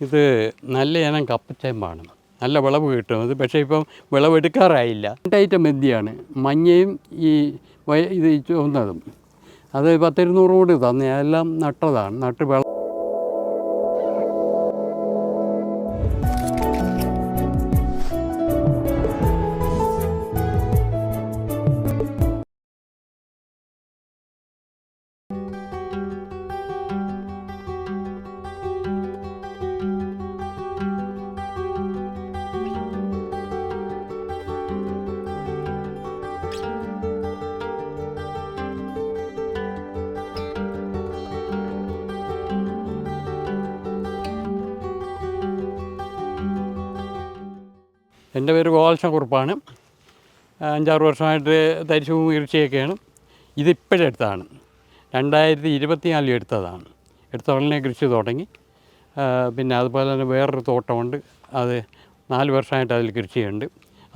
ഇത് നല്ല ഇനം കപ്പച്ചേമ്പാണ്. നല്ല വിളവ് കിട്ടും ഇത് പക്ഷേ ഇപ്പം വിളവെടുക്കാറായില്ല. രണ്ടായിട്ട് മെന്തിയാണ് മഞ്ഞയും ഈ ഇത് ചുവന്നതും. അത് പത്തിരുന്നൂറ് കൂടി തന്നെ. എല്ലാം നട്ടതാണ്. നട്ട് വിള എന്റെ പേര് ഗോപാലകൃഷ്ണക്കുറുപ്പാണ് അഞ്ചാറ് വർഷമായിട്ട് തരിശുഭൂമി കൃഷിയൊക്കെയാണ് ഇതിപ്പോഴെടുത്തതാണ് രണ്ടായിരത്തി ഇരുപത്തിനാലിൽ എടുത്തതാണ്. എടുത്ത ഉടനെ കൃഷി തുടങ്ങി. പിന്നെ അതുപോലെ തന്നെ വേറൊരു തോട്ടമുണ്ട്. അത് നാല് വർഷമായിട്ട് അതിൽ കൃഷിയുണ്ട്.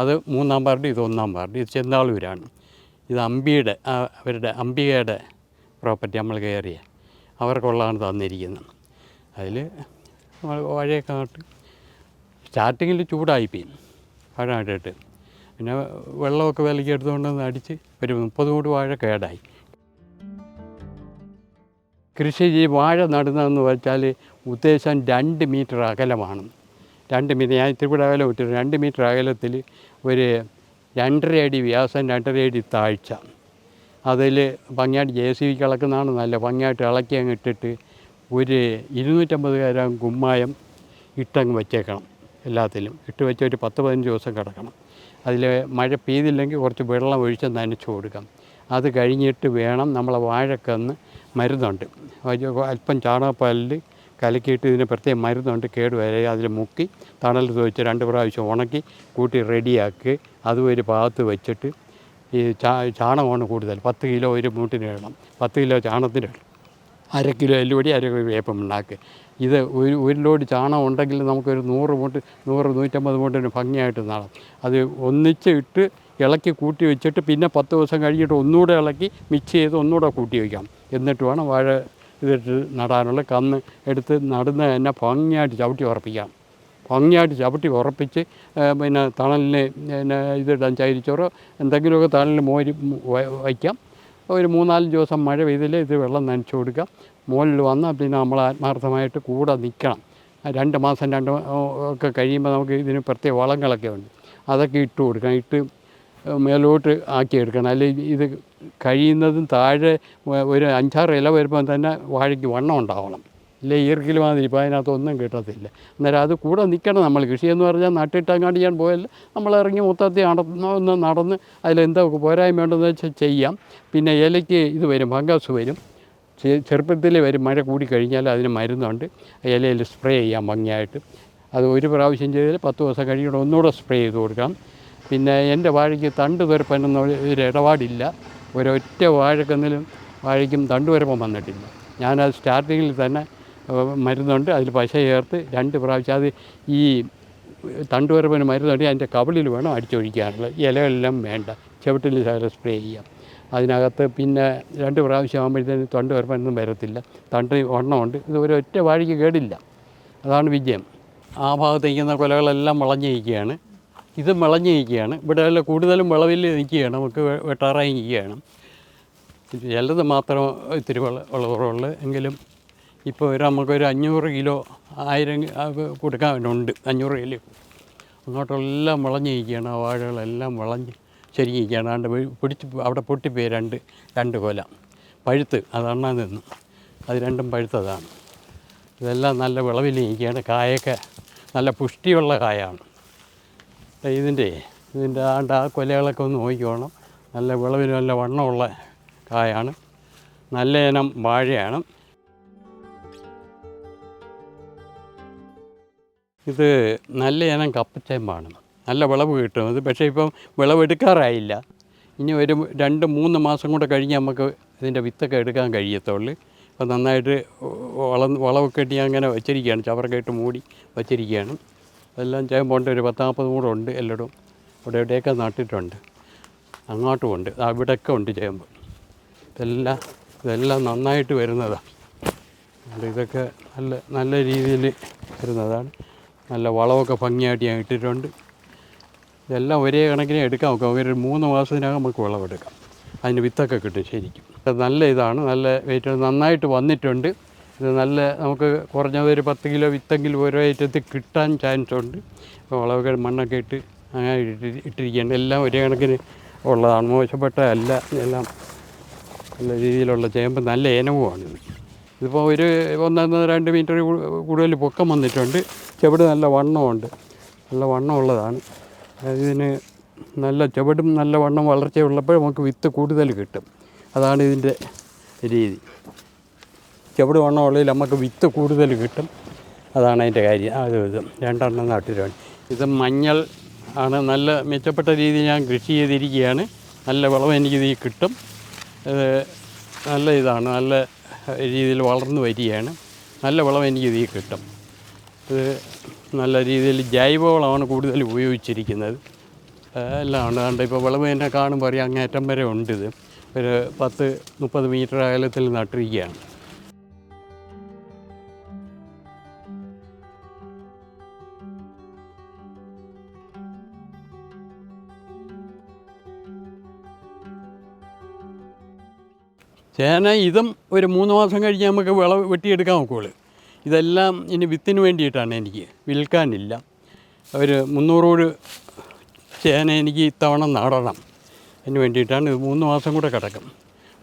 അത് മൂന്നാം പാർട്ടി ഇത് ഒന്നാം പാർട്ടി ഇത് ചെന്താളൂരാണ്. ഇത് അമ്പിയുടെ അവരുടെ അംബികയുടെ പ്രോപ്പർട്ടി നമ്മൾ കയറിയ അവർക്കുള്ളതാണ് തന്നിരിക്കുന്നത്. അതിൽ വാഴയൊക്കെ നട്ട് സ്റ്റാർട്ടിങ്ങിൽ ചൂടായിപ്പോയി. വാഴ നട്ടിട്ട് പിന്നെ വെള്ളമൊക്കെ വിലയ്ക്ക് എടുത്തുകൊണ്ട് വന്ന് അടിച്ച് ഒരു മുപ്പത് കൂടി വാഴ കേടായി. കൃഷി ഈ വാഴ നടുന്നതെന്ന് വെച്ചാൽ ഉദ്ദേശം രണ്ട് മീറ്റർ അകലമാണ്. രണ്ട് മീറ്റർ ഞാൻ ഇത്തിരി കൂടെ അകലം വിട്ടു രണ്ട് മീറ്റർ അകലത്തിൽ ഒരു രണ്ടര അടി വ്യാസം രണ്ടര അടി താഴ്ച. അതിൽ ഭംഗിയായിട്ട് ജെ സി ബിക്ക് ഇളക്കുന്നതാണ് നല്ല ഭംഗിയായിട്ട് ഇളക്കി അങ്ങ് ഇട്ടിട്ട് ഒരു ഇരുന്നൂറ്റമ്പത് ഗ്രാം കുമ്മായം ഇട്ടങ്ങ് വെച്ചേക്കണം. എല്ലാത്തിലും. ഇട്ട് വെച്ച് ഒരു പത്ത് പതിനഞ്ച് ദിവസം കിടക്കണം. അതിൽ മഴ പെയ്തില്ലെങ്കിൽ കുറച്ച് വെള്ളം ഒഴിച്ച് നനച്ചു കൊടുക്കാം. അത് കഴിഞ്ഞിട്ട് വേണം നമ്മളെ വാഴക്കന്ന് മരുന്നുണ്ട്. അല്പം ചാണകപ്പാലിൽ കലക്കിയിട്ട് ഇതിന് പ്രത്യേകം മരുന്നുണ്ട് കേട് വരെ അതിൽ മുക്കി തണൽ തോച്ച് രണ്ട് പ്രാവശ്യം ഉണക്കി കൂട്ടി റെഡിയാക്കി. അതും ഒരു ഭാഗത്ത് വെച്ചിട്ട് ഈ ചാ ചാണകമാണ് കൂടുതൽ. പത്ത് കിലോ ഒരു മൂട്ടിന് ഇടണം. പത്ത് കിലോ ചാണകത്തിന് ഇടണം. അര കിലോ എല്ലുപൊടി അര കിലോ വേപ്പം ഉണ്ടാക്കുക ഇത് ഒരു ഒരു ലോഡ് ചാണകം ഉണ്ടെങ്കിൽ നമുക്കൊരു നൂറ് മൂട്ട് നൂറ് നൂറ്റമ്പത് മൂട്ടിന് ഭംഗിയായിട്ട് നടാം. അത് ഒന്നിച്ച് ഇട്ട് ഇളക്കി കൂട്ടി വെച്ചിട്ട് പിന്നെ പത്ത് ദിവസം കഴിഞ്ഞിട്ട് ഒന്നുകൂടെ ഇളക്കി മിക്സ് ചെയ്ത് ഒന്നുകൂടെ കൂട്ടി വയ്ക്കാം എന്നിട്ട് വേണം വാഴ ഇതിട്ട് നടാനുള്ള കന്ന് എടുത്ത് നടുന്ന തന്നെ ഭംഗിയായിട്ട് ചവിട്ടി ഉറപ്പിക്കാം. ഭംഗിയായിട്ട് ചവിട്ടി ഉറപ്പിച്ച് പിന്നെ തണലിന് പിന്നെ ഇതിടാൻ ചൈരിച്ചോറോ എന്തെങ്കിലുമൊക്കെ തണലിന് മോരി വയ്ക്കാം. ഒരു മൂന്നാൽ ദിവസം മഴ പെയ്തില്ലേ ഇത് വെള്ളം നനച്ചു കൊടുക്കാം. മുകളിൽ വന്നാൽ പിന്നെ നമ്മൾ ആത്മാർത്ഥമായിട്ട് കൂടെ നിൽക്കണം. രണ്ട് മാസം രണ്ട് ഒക്കെ കഴിയുമ്പോൾ നമുക്ക് ഇതിന് പ്രത്യേക വളങ്ങളൊക്കെ ഉണ്ട്. അതൊക്കെ ഇട്ട് കൊടുക്കണം. ഇട്ട് മേലോട്ട് ആക്കിയെടുക്കണം. അല്ലെങ്കിൽ ഇത് കഴിയുന്നതും താഴെ ഒരു അഞ്ചാറ് ഇല വരുമ്പോൾ തന്നെ വാഴയ്ക്ക് വണ്ണം ഉണ്ടാവണം. ഇല്ലേ ഈർക്കിൽ മാതിരി ഇപ്പോൾ അതിനകത്തൊന്നും കിട്ടത്തില്ല. അന്നേരം അത് കൂടെ നിൽക്കണം നമ്മൾ. കൃഷി എന്ന് പറഞ്ഞാൽ നട്ടിട്ടങ്ങാണ്ട് ചെയ്യാൻ പോയല്ല. നമ്മൾ ഇറങ്ങി മൊത്തത്തിൽ നടന്ന് നടന്ന് അതിലെന്താ പോരായ്മ ഉണ്ടെന്ന് വെച്ചാൽ ചെയ്യാം. പിന്നെ ഇലയ്ക്ക് ഇത് വരും ഫംഗസ് വരും. ചെറുപ്പത്തിൽ വരും. മഴ കൂടിക്കഴിഞ്ഞാൽ അതിന് മരുന്നുണ്ട്. ഇലയിൽ സ്പ്രേ ചെയ്യാം ഭംഗിയായിട്ട്. അത് ഒരു പ്രാവശ്യം ചെയ്താൽ പത്ത് ദിവസം കഴിയുമ്പോൾ ഒന്നുകൂടെ സ്പ്രേ ചെയ്ത് കൊടുക്കാം പിന്നെ എന്റെ വാഴയ്ക്ക് തണ്ട് തുരപ്പനെന്ന ഒരു ഇടപാടില്ല. ഒരൊറ്റ വാഴക്കെന്നിലും വാഴയ്ക്കും തണ്ട് തുരപ്പം വന്നിട്ടില്ല. ഞാനത് സ്റ്റാർട്ടിങ്ങിൽ തന്നെ മരുന്നുണ്ട്. അതിൽ പശ ചേർത്ത് രണ്ട് പ്രാവശ്യം അത് ഈ തണ്ടുവരപ്പിന് മരുന്നുണ്ടെങ്കിൽ അതിന്റെ കവിളിൽ വേണം അടിച്ചൊഴിക്കാറുള്ളത് ഇലകളെല്ലാം വേണ്ട. ചവിട്ടിൽ ശകലം സ്പ്രേ ചെയ്യാം. അതിനകത്ത് പിന്നെ രണ്ട് പ്രാവശ്യം ആകുമ്പോഴത്തേന് തൊണ്ട വരുമ്പോഴൊന്നും വരത്തില്ല. തണ്ട് വണ്ണമുണ്ട്. ഇത് ഒരു ഒറ്റ വാഴയ്ക്ക് കേടില്ല. അതാണ് വിജയം. ആ ഭാഗത്ത് നിൽക്കുന്ന കൊലകളെല്ലാം വിളഞ്ഞ് നിൽക്കുകയാണ് ഇത് വിളഞ്ഞ് നിൽക്കുകയാണ് ഇവിടെ എല്ലാം കൂടുതലും വിളവിൽ നിൽക്കുകയാണ്. നമുക്ക് വെട്ടാറായി നിൽക്കുകയാണ്. ചിലത് മാത്രം ഇത്തിരി വള വളവുള്ളൂ. എങ്കിലും ഇപ്പോൾ ഒരു നമുക്കൊരു അഞ്ഞൂറ് കിലോ ആയിരം കൊടുക്കാനുണ്ട് അഞ്ഞൂറ് കിലോ. അങ്ങോട്ടെല്ലാം വിളഞ്ഞ് നിൽക്കുകയാണ് ആ വാഴകളെല്ലാം വിളഞ്ഞ് ശരിക്കും നിൽക്കുകയാണ് ആണ്ട് പിടിച്ച് അവിടെ പൊട്ടിപ്പോയി രണ്ട് രണ്ട് കൊല. പഴുത്ത് അതെണ്ണാൻ നിന്ന് അത് രണ്ടും പഴുത്തതാണ്. ഇതെല്ലാം നല്ല വിളവിലിരിക്കുകയാണ് കായൊക്കെ നല്ല പുഷ്ടിയുള്ള കായാണ്. ഇതിന്റെ ഇതിന്റെ ആണ്ട് ആ കൊലകളൊക്കെ ഒന്ന് നോക്കിക്കോണം. നല്ല വിളവിൽ നല്ല വണ്ണമുള്ള കായാണ്. നല്ല ഇനം വാഴയാണ്. ഇത് നല്ല ഇനം കപ്പച്ചേമ്പാണ്. നല്ല വിളവ് കിട്ടും. അത് പക്ഷേ ഇപ്പം വിളവെടുക്കാറായില്ല ഇനി ഒരു രണ്ട് മൂന്ന് മാസം കൂടെ കഴിഞ്ഞ് നമുക്ക് ഇതിന്റെ വിത്തൊക്കെ എടുക്കാൻ കഴിയത്തുള്ളൂ. അപ്പോൾ നന്നായിട്ട് വളം വളമൊക്കെ ഇട്ട് ഞാൻ അങ്ങനെ വെച്ചിരിക്കുകയാണ്. ചവറൊക്കെ ഇട്ട് മൂടി വെച്ചിരിക്കുകയാണ്. അതെല്ലാം ചേമ്പുണ്ട് ഒരു പത്താമ്പത് കൂടെ ഉണ്ട് എല്ലായിടും ഇവിടെ എവിടെയൊക്കെ നട്ടിട്ടുണ്ട്. അങ്ങോട്ടും ഉണ്ട്. അവിടെയൊക്കെ ഉണ്ട് ചെയ്യുമ്പോൾ. ഇതെല്ലാം ഇതെല്ലാം നന്നായിട്ട് വരുന്നതാണ് അതുകൊണ്ട് ഇതൊക്കെ നല്ല നല്ല രീതിയിൽ വരുന്നതാണ്. നല്ല വളമൊക്കെ ഭംഗിയായിട്ട് ഞാൻ ഇട്ടിട്ടുണ്ട്. ഇതെല്ലാം ഒരേ കണക്കിനെ എടുക്കാൻ നോക്കാം ഒരു മൂന്ന് മാസത്തിനകം നമുക്ക് വിളവെടുക്കാം. അതിന് വിത്തൊക്കെ കിട്ടും ശരിക്കും. നല്ല ഇതാണ്. നല്ല വെയിറ്റ് നന്നായിട്ട് വന്നിട്ടുണ്ട്. ഇത് നല്ല നമുക്ക് കുറഞ്ഞത് ഒരു പത്ത് കിലോ വിത്തെങ്കിലും ഓരോ ഐറ്റത്തിൽ കിട്ടാൻ ചാൻസ് ഉണ്ട്. വളമൊക്കെ മണ്ണൊക്കെ ഇട്ട് അങ്ങനെ ഇട്ടി ഇട്ടിരിക്കുകയാണ്. എല്ലാം ഒരേ കണക്കിന് ഉള്ളതാണ്. മോശപ്പെട്ട അല്ല. എല്ലാം നല്ല രീതിയിലുള്ള ചേമ്പ് നല്ല ഇനവുമാണിത് ഇതിപ്പോൾ ഒരു ഒന്നൊന്ന് രണ്ട് മീറ്റർ കൂടുതൽ പൊക്കം വന്നിട്ടുണ്ട്. ചെവിടെ നല്ല വണ്ണമുണ്ട് നല്ല വണ്ണമുള്ളതാണ്. ഇതിന് നല്ല ചുവടും നല്ല വണ്ണം വളർച്ചയുള്ളപ്പോൾ നമുക്ക് വിത്ത് കൂടുതൽ കിട്ടും. അതാണ് ഇതിന്റെ രീതി. ചെവിട് വണ്ണമുള്ളതിൽ നമുക്ക് വിത്ത് കൂടുതൽ കിട്ടും. അതാണ് അതിന്റെ കാര്യം. അത് ഇത് രണ്ടെണ്ണം നട്ടിട്ടുണ്ട് ഇത് മഞ്ഞൾ ആണ്. നല്ല മെച്ചപ്പെട്ട രീതിയിൽ ഞാൻ കൃഷി ചെയ്തിരിക്കുകയാണ്. നല്ല വിളവ് എനിക്കിത് കിട്ടും. ഇത് നല്ല ഇതാണ്. നല്ല രീതിയിൽ വളർന്നു വരികയാണ്. നല്ല വിളവ് എനിക്കിത് കിട്ടും. ഇത് നല്ല രീതിയിൽ ജൈവവളമാണ് കൂടുതൽ ഉപയോഗിച്ചിരിക്കുന്നത്. എല്ലാം ഉണ്ട് അതുകൊണ്ട് ഇപ്പോൾ വിളവ് തന്നെ കാണുമ്പോൾ അറിയാം അങ്ങേറ്റം വരെ ഉണ്ട് ഇത് ഒരു പത്ത് മുപ്പത് മീറ്റർ അകലത്തിൽ നട്ടിരിക്കുകയാണ്. ചേന ഇതും ഒരു മൂന്ന് മാസം കഴിഞ്ഞ് നമുക്ക് വിളവ് വെട്ടിയെടുക്കാൻ നോക്കുള്ളൂ ഇതെല്ലാം ഇനി വിത്തിന് വേണ്ടിയിട്ടാണ് എനിക്ക് വിൽക്കാനില്ല. ഒരു മുന്നൂറോട് ചേന എനിക്ക് ഇത്തവണ നടണം. അതിന് വേണ്ടിയിട്ടാണ് ഇത് മൂന്ന് മാസം കൂടെ കിടക്കും.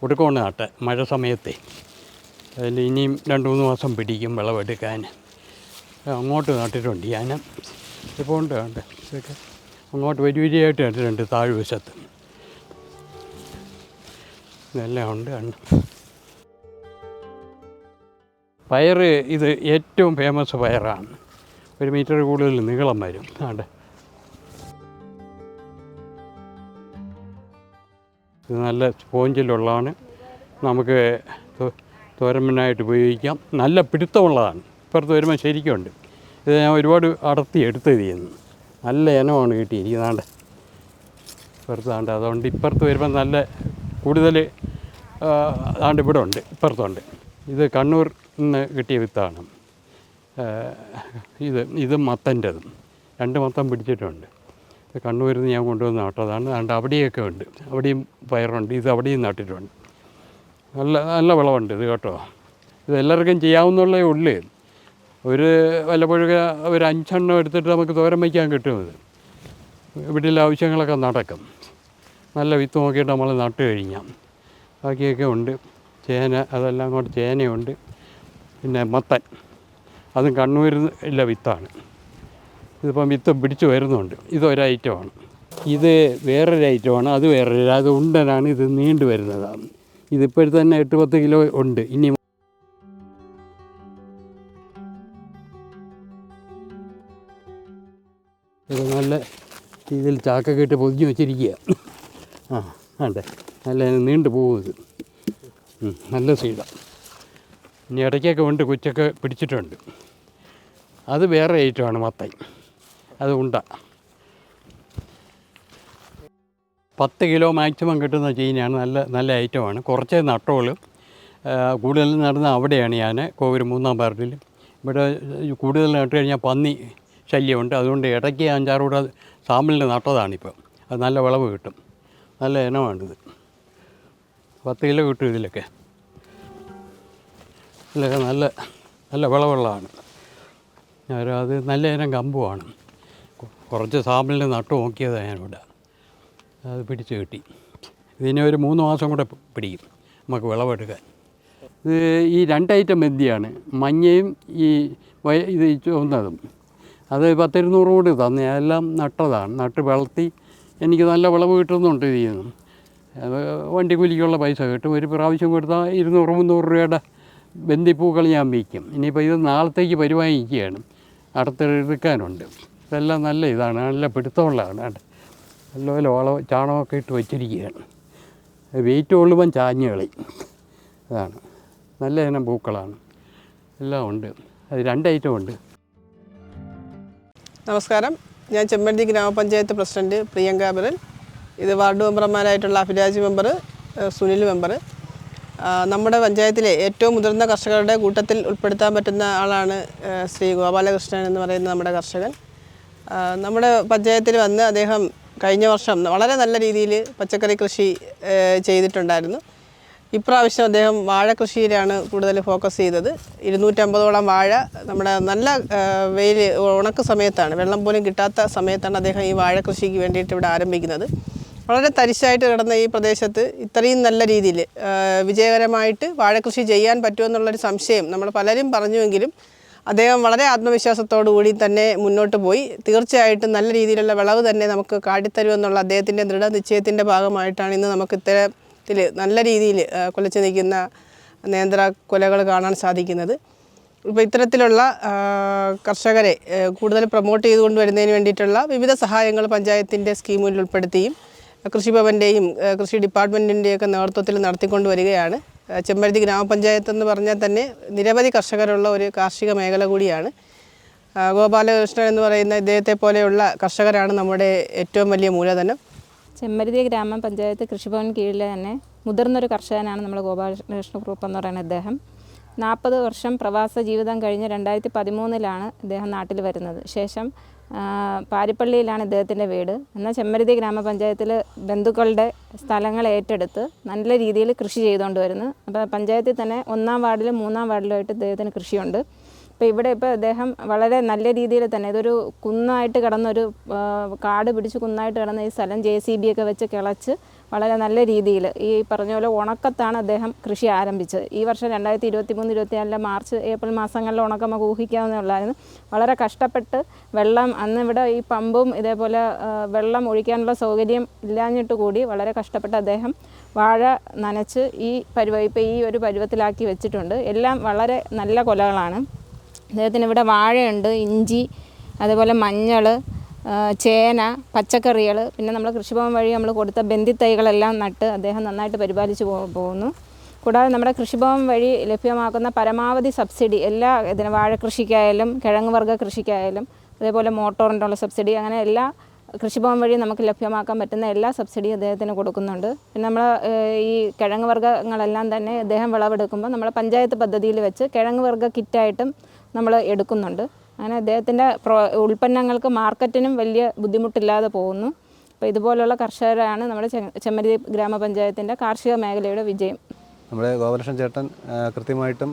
ഒടുക്കമാണ് നാട്ടെ മഴ സമയത്തെ. അതിൽ ഇനിയും രണ്ട് മൂന്ന് മാസം പിടിക്കും വിളവെടുക്കാൻ. അങ്ങോട്ട് നട്ടിട്ടുണ്ട് ഞാൻ ഇപ്പോൾ ഉണ്ട് ഉണ്ട്. ഇതൊക്കെ അങ്ങോട്ട് വലിയ വലിയായിട്ട് നട്ടിട്ടുണ്ട് താഴ്വശത്ത്. ഇതെല്ലാം ഉണ്ട് കണ്ട് പയറ് ഇത് ഏറ്റവും ഫേമസ് പയറാണ്. ഒരു മീറ്റർ കൂടുതൽ നീളം വരും. ആണ്ട്. ഇത് നല്ല സ്പോഞ്ചിലുള്ളതാണ്. നമുക്ക് തോരമ്മനായിട്ട് ഉപയോഗിക്കാം. നല്ല പിടുത്തമുള്ളതാണ്. ഇപ്പുറത്ത് വരുമ്പോൾ ശരിക്കുണ്ട് ഇത് ഞാൻ ഒരുപാട് അടർത്തി എടുത്ത് ചെയ്യുന്നു നല്ല ഇനമാണ് കിട്ടിയിരിക്കുന്നതാണ്ട് ഇപ്പുറത്താണ്ട് അതുകൊണ്ട് ഇപ്പുറത്ത് വരുമ്പോൾ നല്ല കൂടുതൽ ആണ്ട് ഇവിടെ ഉണ്ട് ഇപ്പുറത്തുണ്ട്. ഇത് കണ്ണൂർ നിന്ന് കിട്ടിയ വിത്താണ്. ഇത് ഇത് മത്തന്റെതും. രണ്ട് മത്തം പിടിച്ചിട്ടുണ്ട്. കണ്ണൂരിൽ നിന്ന് ഞാൻ കൊണ്ടുവന്ന് നട്ടതാണ്. അതുകൊണ്ട് അവിടെയൊക്കെ ഉണ്ട്. അവിടെയും പയറുണ്ട്. ഇത് അവിടെയും നട്ടിട്ടുണ്ട്. നല്ല നല്ല വിളവുണ്ട് ഇത് കേട്ടോ. ഇത് എല്ലാവർക്കും ചെയ്യാവുന്നുള്ളേ ഉള്ളൂ. ഒരു വല്ലപ്പോഴൊക്കെ ഒരു അഞ്ചെണ്ണം എടുത്തിട്ട് നമുക്ക് തോരം വയ്ക്കാൻ കിട്ടും ഇത്. വീട്ടിലെ ആവശ്യങ്ങളൊക്കെ നടക്കും. നല്ല വിത്ത് നോക്കിയിട്ട് നമ്മൾ നട്ട് കഴിഞ്ഞാൽ. ബാക്കിയൊക്കെ ഉണ്ട്. ചേന അതെല്ലാം കൊണ്ട് ചേനയുണ്ട്. പിന്നെ മത്തൻ. അതും കണ്ണൂരിൽ ഇല്ല വിത്താണ്. ഇതിപ്പം വിത്ത് പിടിച്ചു വരുന്നുണ്ട്. ഇതൊരൈറ്റമാണ് ഇത് വേറൊരു ഐറ്റമാണ്. അത് വേറൊരു അത് ഉണ്ടനാണ് ഇത് നീണ്ടു വരുന്നത്. ഇതിപ്പോൾ തന്നെ എട്ട് പത്ത് കിലോ ഉണ്ട്. ഇനി ഇത് നല്ല രീതിയിൽ ചാക്കൊക്കെ ഇട്ട് പൊതിഞ്ഞ് വെച്ചിരിക്കുക ആ അതെ നല്ല നീണ്ടു പോകും ഇത് നല്ല സീഡാണ് ഇനി ഇടയ്ക്കൊക്കെ ഉണ്ട് കുച്ചൊക്കെ പിടിച്ചിട്ടുണ്ട്. അത് വേറെ ഐറ്റമാണ് മത്തൻ. അത് ഉണ്ട. പത്ത് കിലോ മാക്സിമം കിട്ടുന്ന ചീനയാണ് നല്ല നല്ല ഐറ്റമാണ്. കുറച്ചേ നട്ടോളൂ കൂടുതൽ നടന്ന അവിടെയാണ് ഞാൻ കോവൂർ മൂന്നാം പാർട്ടിൽ ഇവിടെ കൂടുതൽ നട്ട് കഴിഞ്ഞാൽ പന്നി ശല്യമുണ്ട്. അതുകൊണ്ട് ഇടയ്ക്ക് അഞ്ചാറ് കൂടെ സാമ്പിളിന് നട്ടതാണിപ്പോൾ അത് നല്ല വിളവ് കിട്ടും. നല്ല ഇനമാണിത്. പത്ത് കിലോ കിട്ടും ഇതിലൊക്കെ. ഇതിലൊക്കെ നല്ല നല്ല വിളവുള്ളതാണ് ഞാൻ അത് നല്ല ഇനം കമ്പുമാണ് കുറച്ച് സാമ്പിളിന് നട്ടു നോക്കിയതാണ് ഞാനിവിടെ. അത് പിടിച്ച് കിട്ടി. ഇതിനെ ഒരു മൂന്ന് മാസം കൂടെ പിടിക്കും നമുക്ക് വിളവെടുക്കാൻ. ഇത് ഈ രണ്ട് ഐറ്റം മഞ്ഞയും ഈ ഇത് ചുവന്നതും. അത് പത്തിരുന്നൂറ് കൂടി തന്നെ. എല്ലാം നട്ടതാണ്. നട്ട് വളർത്തി എനിക്ക് നല്ല വിളവ് കിട്ടുന്നുണ്ട് ഇതിൽ നിന്നും. വണ്ടി കൂലിക്കുള്ള പൈസ കിട്ടും. ഒരു പ്രാവശ്യം കൊടുത്താൽ ഇരുന്നൂറ് മുന്നൂറ് രൂപയുടെ ബന്ദിപ്പൂക്കൾ ഞാൻ വയ്ക്കും. ഇനിയിപ്പോൾ ഇത് നാളത്തേക്ക് പരിപാലിക്കുകയാണ്. അടുത്തെടുക്കാനുണ്ട്. ഇതെല്ലാം നല്ല ഇതാണ്. നല്ല പിടുത്തമുള്ളതാണ്. നല്ല നല്ലപോലെ വളം ചാണകമൊക്കെ ഇട്ട് വെച്ചിരിക്കുകയാണ്. വെയിറ്റ് കൊള്ളുമ്പം ചാഞ്ഞ് കളി അതാണ് നല്ല ഇനം പൂക്കളാണ്. എല്ലാം ഉണ്ട്. അത് രണ്ട് ഐറ്റം ഉണ്ട്. നമസ്കാരം. ഞാൻ ചെമ്മണ്ടി ഗ്രാമപഞ്ചായത്ത് പ്രസിഡന്റ് പ്രിയങ്ക ബിറൽ ഇത് വാർഡ് മെമ്പർമാരായിട്ടുള്ള അഭിരാജ് മെമ്പർ സുനിൽ മെമ്പർ നമ്മുടെ പഞ്ചായത്തിലെ ഏറ്റവും മുതിർന്ന കർഷകരുടെ കൂട്ടത്തിൽ ഉൾപ്പെടുത്താൻ പറ്റുന്ന ആളാണ് ശ്രീ ഗോപാലകൃഷ്ണൻ എന്ന് പറയുന്ന നമ്മുടെ കർഷകൻ. നമ്മുടെ പഞ്ചായത്തിൽ വന്ന് അദ്ദേഹം കഴിഞ്ഞ വർഷം വളരെ നല്ല രീതിയിൽ പച്ചക്കറി കൃഷി ചെയ്തിട്ടുണ്ടായിരുന്നു. ഇപ്രാവശ്യം അദ്ദേഹം വാഴ കൃഷിയിലാണ് കൂടുതൽ ഫോക്കസ് ചെയ്തത്. ഇരുന്നൂറ്റമ്പതോളം വാഴ നമ്മുടെ നല്ല വെയിൽ ഉണക്ക് സമയത്താണ് വെള്ളം പോലും കിട്ടാത്ത സമയത്താണ് അദ്ദേഹം ഈ വാഴ കൃഷിക്ക് വേണ്ടിയിട്ട് ഇവിടെ ആരംഭിക്കുന്നത്. വളരെ തരിശായിട്ട് കിടന്ന ഈ പ്രദേശത്ത് ഇത്രയും നല്ല രീതിയിൽ വിജയകരമായിട്ട് വാഴകൃഷി ചെയ്യാൻ പറ്റുമെന്നുള്ളൊരു സംശയം നമ്മൾ പലരും പറഞ്ഞുവെങ്കിലും അദ്ദേഹം വളരെ ആത്മവിശ്വാസത്തോടു കൂടി തന്നെ മുന്നോട്ട് പോയി. തീർച്ചയായിട്ടും നല്ല രീതിയിലുള്ള വിളവ് തന്നെ നമുക്ക് കാട്ടിത്തരുമെന്നുള്ള അദ്ദേഹത്തിന്റെ ദൃഢനിശ്ചയത്തിന്റെ ഭാഗമായിട്ടാണ് ഇന്ന് നമുക്ക് ഇത്തരത്തിൽ നല്ല രീതിയിൽ കൊലച്ചു നിൽക്കുന്ന നേന്ത്ര കുലകൾ കാണാൻ സാധിക്കുന്നത്. ഇപ്പോൾ ഇത്തരത്തിലുള്ള കർഷകരെ കൂടുതൽ പ്രൊമോട്ട് ചെയ്തുകൊണ്ട് വരുന്നതിന് വേണ്ടിയിട്ടുള്ള വിവിധ സഹായങ്ങൾ പഞ്ചായത്തിന്റെ സ്കീമിൽ ഉൾപ്പെടുത്തിയും കൃഷിഭവന്റെയും കൃഷി ഡിപ്പാർട്ട്മെന്റിന്റെയൊക്കെ നേതൃത്വത്തിൽ നടത്തിക്കൊണ്ട് വരികയാണ് ചെമ്പരത്തി ഗ്രാമപഞ്ചായത്ത് എന്ന് പറഞ്ഞാൽ തന്നെ നിരവധി കർഷകരുള്ള ഒരു കാർഷിക മേഖല കൂടിയാണ്. ഗോപാലകൃഷ്ണൻ എന്ന് പറയുന്ന ഇദ്ദേഹത്തെ പോലെയുള്ള കർഷകരാണ് നമ്മുടെ ഏറ്റവും വലിയ മൂലധനം. ചെമ്മരുതി ഗ്രാമപഞ്ചായത്ത് കൃഷിഭവൻ കീഴിലെ തന്നെ മുതിർന്നൊരു കർഷകനാണ് നമ്മൾ ഗോപാലകൃഷ്ണ ഗ്രൂപ്പ് എന്ന് പറയുന്ന അദ്ദേഹം നാൽപ്പത് വർഷം പ്രവാസ ജീവിതം കഴിഞ്ഞ് രണ്ടായിരത്തി പതിമൂന്നിലാണ് ഇദ്ദേഹം നാട്ടിൽ വരുന്നത്. ശേഷം പാരിപ്പള്ളിയിലാണ് ഇദ്ദേഹത്തിന്റെ വീട്. എന്നാൽ ചെമ്മരുതി ഗ്രാമപഞ്ചായത്തിൽ ബന്ധുക്കളുടെ സ്ഥലങ്ങൾ ഏറ്റെടുത്ത് നല്ല രീതിയിൽ കൃഷി ചെയ്തുകൊണ്ട് വരുന്നു. അപ്പോൾ പഞ്ചായത്തിൽ തന്നെ ഒന്നാം വാർഡിലും മൂന്നാം വാർഡിലുമായിട്ട് ഇദ്ദേഹത്തിന് കൃഷിയുണ്ട്. അപ്പോൾ ഇവിടെ ഇപ്പോൾ അദ്ദേഹം വളരെ നല്ല രീതിയിൽ തന്നെ ഇതൊരു കുന്നായിട്ട് കിടന്നൊരു കാട് പിടിച്ച് കുന്നായിട്ട് കിടന്ന ഈ സ്ഥലം ജെ സി ബി ഒക്കെ വെച്ച് കിളച്ച് വളരെ നല്ല രീതിയിൽ ഈ പറഞ്ഞ പോലെ ഉണക്കത്താണ് അദ്ദേഹം കൃഷി ആരംഭിച്ചത്. ഈ വർഷം രണ്ടായിരത്തി ഇരുപത്തി മൂന്ന് ഇരുപത്തിനാലിലെ മാർച്ച് ഏപ്രിൽ മാസങ്ങളിൽ ഉണക്കം നമുക്ക് വളരെ കഷ്ടപ്പെട്ട് വെള്ളം അന്ന് ഇവിടെ ഈ പമ്പും ഇതേപോലെ വെള്ളം ഒഴിക്കാനുള്ള സൗകര്യം ഇല്ലാഞ്ഞിട്ട് കൂടി വളരെ കഷ്ടപ്പെട്ട് അദ്ദേഹം വാഴ നനച്ച് ഈ പരുവ ഇപ്പോൾ ഈ ഒരു പരുവത്തിലാക്കി വെച്ചിട്ടുണ്ട്. എല്ലാം വളരെ നല്ല കൊലകളാണ്. അദ്ദേഹത്തിന് ഇവിടെ വാഴയുണ്ട് ഇഞ്ചി അതേപോലെ മഞ്ഞൾ ചേന പച്ചക്കറികൾ പിന്നെ നമ്മൾ കൃഷിഭവൻ വഴി നമ്മൾ കൊടുത്ത ബന്ധിത്തൈകളെല്ലാം നട്ട് അദ്ദേഹം നന്നായിട്ട് പരിപാലിച്ച് പോകുന്നു. കൂടാതെ നമ്മുടെ കൃഷിഭവൻ വഴി ലഭ്യമാക്കുന്ന പരമാവധി സബ്സിഡി എല്ലാ ഇതിന് വാഴ കൃഷിക്കായാലും കിഴങ്ങ് വർഗ കൃഷിക്കായാലും അതേപോലെ മോട്ടോറിന്റെ സബ്സിഡി അങ്ങനെ എല്ലാ കൃഷിഭവൻ വഴി നമുക്ക് ലഭ്യമാക്കാൻ പറ്റുന്ന എല്ലാ സബ്സിഡിയും അദ്ദേഹത്തിന് കൊടുക്കുന്നുണ്ട്. പിന്നെ നമ്മൾ ഈ കിഴങ്ങ് വർഗങ്ങളെല്ലാം തന്നെ അദ്ദേഹം വിളവെടുക്കുമ്പോൾ നമ്മൾ പഞ്ചായത്ത് പദ്ധതിയിൽ വെച്ച് കിഴങ്ങ് വർഗ കിറ്റായിട്ടും നമ്മൾ എടുക്കുന്നുണ്ട്. അങ്ങനെ അദ്ദേഹത്തിന്റെ ഉൽപ്പന്നങ്ങൾക്ക് മാർക്കറ്റിനും വലിയ ബുദ്ധിമുട്ടില്ലാതെ പോകുന്നു. അപ്പോൾ ഇതുപോലുള്ള കർഷകരാണ് നമ്മുടെ ചെമ്മരി ഗ്രാമപഞ്ചായത്തിന്റെ കാർഷിക മേഖലയുടെ വിജയം. നമ്മുടെ ഗോപാലകൃഷ്ണൻ ചേട്ടൻ കൃത്യമായിട്ടും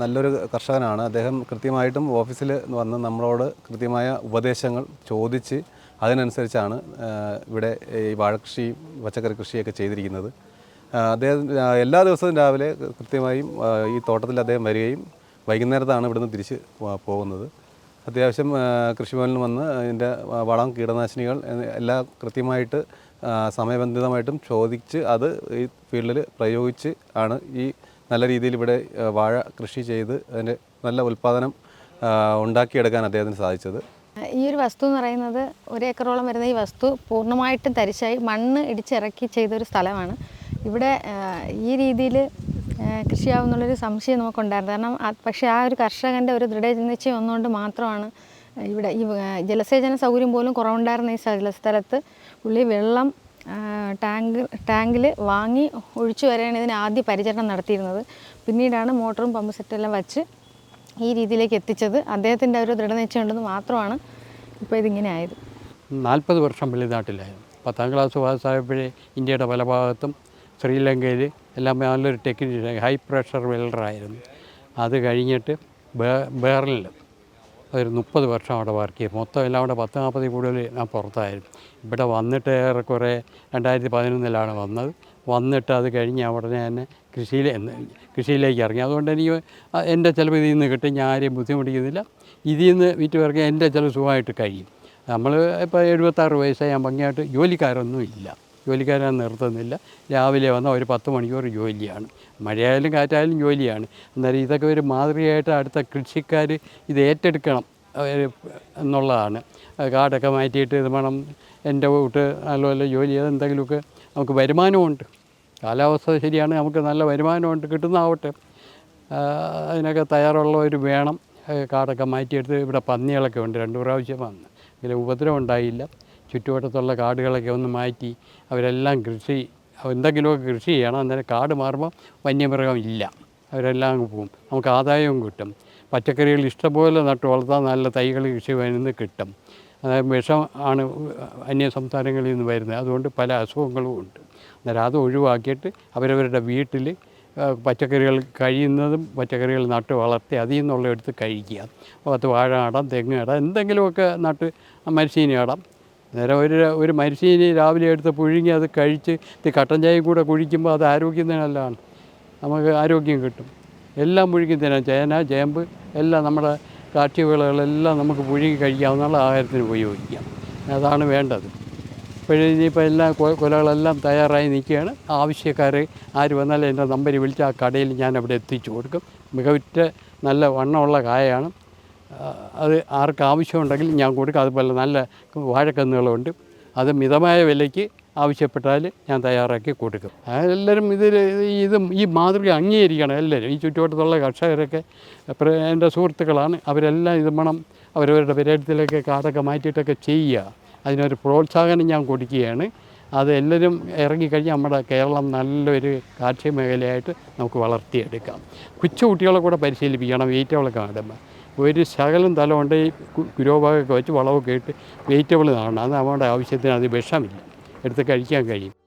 നല്ലൊരു കർഷകനാണ്. അദ്ദേഹം കൃത്യമായിട്ടും ഓഫീസിൽ വന്ന് നമ്മളോട് കൃത്യമായ ഉപദേശങ്ങൾ ചോദിച്ച് അതിനനുസരിച്ചാണ് ഇവിടെ ഈ വാഴകൃഷിയും പച്ചക്കറി കൃഷിയൊക്കെ ചെയ്തിരിക്കുന്നത്. അദ്ദേഹം എല്ലാ ദിവസവും രാവിലെ കൃത്യമായും ഈ തോട്ടത്തിൽ അദ്ദേഹം വരികയും വൈകുന്നേരത്താണ് ഇവിടുന്ന് തിരിച്ച് പോകുന്നത്. അത്യാവശ്യം കൃഷിഭവനിൽ വന്ന് അതിന്റെ വളം കീടനാശിനികൾ എല്ലാം കൃത്യമായിട്ട് സമയബന്ധിതമായിട്ടും ചോദിച്ച് അത് ഈ ഫീൽഡിൽ പ്രയോഗിച്ച് ആണ് ഈ നല്ല രീതിയിൽ ഇവിടെ വാഴ കൃഷി ചെയ്ത് അതിന്റെ നല്ല ഉൽപ്പാദനം ഉണ്ടാക്കിയെടുക്കാൻ അദ്ദേഹത്തിന് സാധിച്ചത്. ഈ ഒരു വസ്തു എന്ന് പറയുന്നത് ഒരു ഏക്കറോളം വരുന്ന ഈ വസ്തു പൂർണമായിട്ടും തരിശായി മണ്ണ് ഇടിച്ചിറക്കി ചെയ്തൊരു സ്ഥലമാണ്. ഇവിടെ ഈ രീതിയിൽ കൃഷിയാവുന്നുള്ളൊരു സംശയം നമുക്കുണ്ടായിരുന്നു. കാരണം പക്ഷേ ആ ഒരു കർഷകന്റെ ഒരു ദൃഢനിശ്ചയം ഒന്നുകൊണ്ട് മാത്രമാണ് ഇവിടെ ഈ ജലസേചന സൗകര്യം പോലും കുറവുണ്ടായിരുന്ന ഈ സ്ഥല സ്ഥലത്ത് പുള്ളി വെള്ളം ടാങ്ക് ടാങ്കിൽ വാങ്ങി ഒഴിച്ചു വരെയാണ് ഇതിന് ആദ്യ പരിചരണം നടത്തിയിരുന്നത്. പിന്നീടാണ് മോട്ടറും പമ്പ് സെറ്റെല്ലാം വച്ച് ഈ രീതിയിലേക്ക് എത്തിച്ചത്. അദ്ദേഹത്തിന്റെ ഒരു ദൃഢനിശ്ചയം ഉണ്ടെന്ന് മാത്രമാണ് ഇപ്പോൾ ഇതിങ്ങനെ ആയത്. നാൽപ്പത് വർഷം വെളിനാട്ടിലായിരുന്നു പത്താം ക്ലാസ് പാസ്സായപ്പോഴേ ഇന്ത്യയുടെ പല ഭാഗത്തും ശ്രീലങ്കയിൽ എല്ലാം നല്ലൊരു ടെക്നീഷ്യൻ ഹൈ പ്രഷർ വെൽഡറായിരുന്നു അത് കഴിഞ്ഞിട്ട് ബേ ബേറലിൽ ഒരു മുപ്പത് വർഷം അവിടെ വർക്ക് ചെയ്യും മൊത്തം എല്ലാം അവിടെ പത്ത് നാൽപ്പതിൽ കൂടുതൽ ഞാൻ പുറത്തായിരുന്നു. ഇവിടെ വന്നിട്ട് ഏറെക്കുറെ രണ്ടായിരത്തി പതിനൊന്നിലാണ് വന്നത്. വന്നിട്ട് അത് കഴിഞ്ഞ് ഉടനെ തന്നെ കൃഷിയിൽ കൃഷിയിലേക്ക് ഇറങ്ങി. അതുകൊണ്ട് എനിക്ക് എന്റെ ചിലവ് ഇതിൽ നിന്ന് കിട്ടും. ഞാൻ ആരെയും ബുദ്ധിമുട്ടിക്കുന്നില്ല. ഇതിൽ നിന്ന് വിറ്റ് വർക്ക് എന്റെ ചിലവ് സുഖമായിട്ട് കഴിയും. നമ്മൾ ഇപ്പോൾ എഴുപത്താറ് വയസ്സായി. ഞാൻ ഭംഗിയായിട്ട് ജോലിക്കാരൊന്നും ഇല്ല. ജോലിക്കാരെ നിർത്തുന്നില്ല. രാവിലെ വന്നാൽ ഒരു പത്ത് മണിക്കൂർ ജോലിയാണ്. മഴയായാലും കാറ്റായാലും ജോലിയാണ്. അന്നേരം ഇതൊക്കെ ഒരു മാതൃകയായിട്ട് അടുത്ത കൃഷിക്കാർ ഇത് ഏറ്റെടുക്കണം. എന്നുള്ളതാണ്. കാടൊക്കെ മാറ്റിയിട്ട് ഇത് വേണം എന്റെ വീട്ട് നല്ലപോലെ ജോലി ചെയ്ത് എന്തെങ്കിലുമൊക്കെ നമുക്ക് വരുമാനമുണ്ട്. കാലാവസ്ഥ ശരിയാണ് നമുക്ക് നല്ല വരുമാനമുണ്ട് കിട്ടുന്നതാവട്ടെ. ആ, അതിനൊക്കെ തയ്യാറുള്ളവർ വേണം. കാടൊക്കെ മാറ്റിയെടുത്ത് ഇവിടെ പന്നികളൊക്കെ ഉണ്ട് രണ്ട് പ്രാവശ്യം വന്ന്. ഇതിൽ ഉപദ്രവം ഉണ്ടായില്ല. ചുറ്റുവട്ടത്തുള്ള കാടുകളൊക്കെ ഒന്ന് മാറ്റി അവരെല്ലാം കൃഷി എന്തെങ്കിലുമൊക്കെ കൃഷി ചെയ്യണം. അന്നേരം കാട് മാറുമ്പോൾ വന്യമൃഗം ഇല്ല. അവരെല്ലാം അങ്ങ് പോകും നമുക്ക് ആദായവും കിട്ടും. പച്ചക്കറികൾ ഇഷ്ടംപോലെ നട്ട് വളർത്താൻ നല്ല തൈകൾ കൃഷി നിന്ന് കിട്ടും. അതായത് വിഷം ആണ് അന്യ സംസ്ഥാനങ്ങളിൽ നിന്ന് വരുന്നത്. അതുകൊണ്ട് പല അസുഖങ്ങളും ഉണ്ട്. അന്നേരം അത് ഒഴിവാക്കിയിട്ട് അവരവരുടെ വീട്ടിൽ പച്ചക്കറികൾ കഴിയുന്നതും പച്ചക്കറികൾ നട്ട് വളർത്തി അതിൽ നിന്നുള്ള എടുത്ത് കഴിക്കുക. പത്ത് വാഴ നടാം തെങ്ങ് നടാം എന്തെങ്കിലുമൊക്കെ നട്ട് മരിച്ചീനി നടാം നേരെ ഒരു ഒരു മരിച്ചീനി രാവിലെ എടുത്ത് പുഴുങ്ങി അത് കഴിച്ച് ഇത് കട്ടൻ ചായയും കൂടെ കുഴിക്കുമ്പോൾ അത് ആരോഗ്യത്തിന് നല്ലതാണ്. നമുക്ക് ആരോഗ്യം കിട്ടും. എല്ലാം പുഴുങ്ങി തരാം. ചേന ചേമ്പ് എല്ലാം നമ്മുടെ കാർഷികവിളകളെല്ലാം നമുക്ക് പുഴുങ്ങി കഴിക്കാവുന്ന ആഹാരത്തിന് ഉപയോഗിക്കാം. അതാണ് വേണ്ടത്. ഇപ്പോഴും ഇനിയിപ്പോൾ എല്ലാ കൊലകളെല്ലാം തയ്യാറായി നിൽക്കുകയാണ്. ആവശ്യക്കാർ ആര് വന്നാലും എന്റെ നമ്പർ വിളിച്ച് ആ കടയിൽ ഞാൻ അവിടെ എത്തിച്ചു കൊടുക്കും. മികവുറ്റ നല്ല വണ്ണമുള്ള കായയാണ്. അത് ആർക്ക് ആവശ്യമുണ്ടെങ്കിൽ ഞാൻ കൊടുക്കും. അതുപോലെ നല്ല വാഴക്കന്നുകളുണ്ട്. അത് മിതമായ വിലയ്ക്ക് ആവശ്യപ്പെട്ടാൽ ഞാൻ തയ്യാറാക്കി കൊടുക്കും. എല്ലാവരും ഇതിൽ ഇതും ഈ മാതൃക അംഗീകരിക്കണം എല്ലാവരും. ഈ ചുറ്റുവട്ടത്തുള്ള കർഷകരൊക്കെ എന്റെ സുഹൃത്തുക്കളാണ്. അവരെല്ലാം ഇത് വേണം അവരവരുടെ പരിഹാരത്തിലൊക്കെ കാടൊക്കെ മാറ്റിയിട്ടൊക്കെ ചെയ്യുക. അതിനൊരു പ്രോത്സാഹനം ഞാൻ കൊടുക്കുകയാണ്. അത് എല്ലാവരും ഇറങ്ങിക്കഴിഞ്ഞാൽ നമ്മുടെ കേരളം നല്ലൊരു കാർഷിക മേഖലയായിട്ട് നമുക്ക് വളർത്തിയെടുക്കാം. കൊച്ചുകുട്ടികളെ കൂടെ പരിശീലിപ്പിക്കണം. വെയിറ്റബിളൊക്കെ നടുമ്പോൾ ഒരു ശകലം തലമുണ്ട് ഈ ഗുരോഭാഗമൊക്കെ വെച്ച് വളമൊക്കെ ഇട്ട് വെജിറ്റബിൾ നടണം അത് നമ്മുടെ ആവശ്യത്തിന് അത് വിഷമില്ല. എടുത്ത് കഴിക്കാൻ കഴിയും.